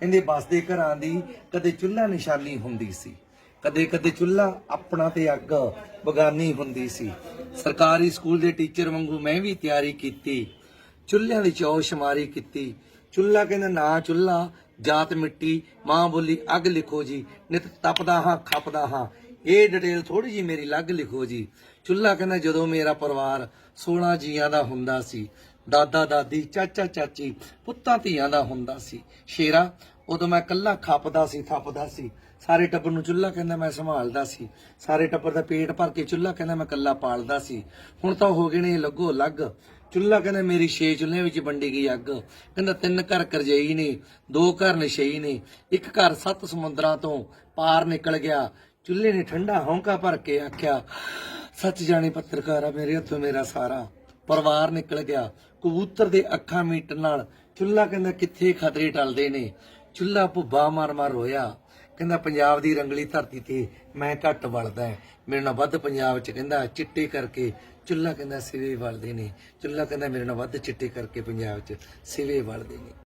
ਕਹਿੰਦੇ ਬਸਦੇ ਘਰਾਂ ਦੀ ਕਦੇ ਚੁੱਲ੍ਹਾ ਨਿਸ਼ਾਨੀ ਹੁੰਦੀ ਸੀ, ਕਦੇ ਕਦੇ ਚੁੱਲ੍ਹਾ ਆਪਣਾ ਤੇ ਅੱਗ ਬਗਾਨੀ ਹੁੰਦੀ ਸੀ। ਸਰਕਾਰੀ ਸਕੂਲ ਦੇ ਟੀਚਰ ਵਾਂਗੂ ਮੈਂ ਵੀ ਤਿਆਰੀ ਕੀਤੀ, ਚੁੱਲ੍ਹਿਆਂ ਦੀ ਚੌ ਸ਼ਮਾਰੀ ਕੀਤੀ। ਚੁੱਲ੍ਹਾ ਕਹਿੰਦਾ, ਨਾ ਚੁੱਲ੍ਹਾ, ਜਾਤ ਮਿੱਟੀ, ਮਾਂ ਬੋਲੀ ਅੱਗ ਲਿਖੋ ਜੀ, ਨਿਤ ਤਪਦਾ ਹਾਂ, ਖਪਦਾ ਹਾਂ। ਇਹ ਡਿਟੇਲ ਥੋੜੀ ਜੀ ਮੇਰੀ ਲੱਗ ਲਿਖੋ ਜੀ। ਚੁੱਲ੍ਹਾ ਕਹਿੰਦਾ, ਜਦੋਂ ਮੇਰਾ ਪਰਿਵਾਰ 16 ਜੀਆਂ ਦਾ ਹੁੰਦਾ ਸੀ ਦਾਦਾ, ਦਾਦੀ, ਚਾਚਾ, ਚਾਚੀ, ਪੁੱਤਾਂ, ਧੀਆਂ ਦਾ ਹੁੰਦਾ ਸੀ। ਸ਼ੇਰਾ, ਉਦੋਂ ਮੈਂ ਕੱਲਾ ਖਪਦਾ ਸੀ, ਥੱਪਦਾ ਸੀ। ਸਾਰੇ ਟੱਬਰ ਨੂੰ ਚੁੱਲ੍ਹਾ ਕਹਿੰਦਾ ਮੈਂ ਸੰਭਾਲਦਾ ਸੀ। ਸਾਰੇ ਟੱਬਰ ਦਾ ਪੇਟ ਭਰ ਕੇ ਚੁੱਲ੍ਹਾ ਕਹਿੰਦਾ ਮੈਂ ਕੱਲਾ ਪਾਲਦਾ ਸੀ। ਹੁਣ ਤਾਂ ਹੋ ਗਏ ਨੇ ਇਹ ਲੱਗੋ ਲੱਗ ਚੁੱਲ੍ਹਾ ਕਹਿੰਦਾ ਮੇਰੀ ਛੇ ਚੁੱਲ੍ਹਿਆਂ ਵਿੱਚ ਵੰਡੀ ਗਈ ਅੱਗ। ਕਹਿੰਦਾ ਤਿੰਨ ਘਰ ਕਰਜਈ ਨੇ, ਦੋ ਘਰ ਨਸ਼ਈ ਨੇ। ਇੱਕ ਘਰ ਸੱਤ ਸਮੁੰਦਰਾਂ ਤੋਂ ਪਾਰ ਨਿਕਲ ਗਿਆ। ਚੁੱਲ੍ਹੇ ਨੇ ਠੰਡਾ ਹੌਂਕਾ ਭਰ ਕੇ ਆਖਿਆ, ਸੱਚ ਜਾਣੀ ਪੱਤਰਕਾਰਾ ਮੇਰੇ ਹੱਥੋਂ ਮੇਰਾ ਸਾਰਾ। ਪਰਿਵਾਰ ਨਿਕਲ ਗਿਆ। ਕਬੂਤਰ ਦੇ ਅੱਖਾਂ ਮੀਟਣ ਨਾਲ ਚੁੱਲ੍ਹਾ ਕਹਿੰਦਾ, ਕਿੱਥੇ ਖਤਰੇ ਟਲਦੇ ਨੇ? ਚੁੱਲ੍ਹਾ ਭੁੱਬਾ ਮਾਰ ਮਾਰ ਰੋਇਆ। ਕਹਿੰਦਾ, ਪੰਜਾਬ ਦੀ ਰੰਗਲੀ ਧਰਤੀ ਤੇ ਮੈਂ ਘੱਟ ਵਲਦਾ ਮੇਰੇ ਨਾਲ ਵੱਧ ਪੰਜਾਬ ਚ ਕਹਿੰਦਾ, ਚਿੱਟੇ ਕਰਕੇ ਚੁੱਲ੍ਹਾ ਕਹਿੰਦਾ ਸਿਵੇ ਵਲਦੇ ਨੇ। ਚੁੱਲ੍ਹਾ ਕਹਿੰਦਾ, ਮੇਰੇ ਨਾਲ ਵੱਧ ਚਿੱਟੇ ਕਰਕੇ ਪੰਜਾਬ ਚ ਸਿਵੇ ਵਲਦੇ ਨੇ।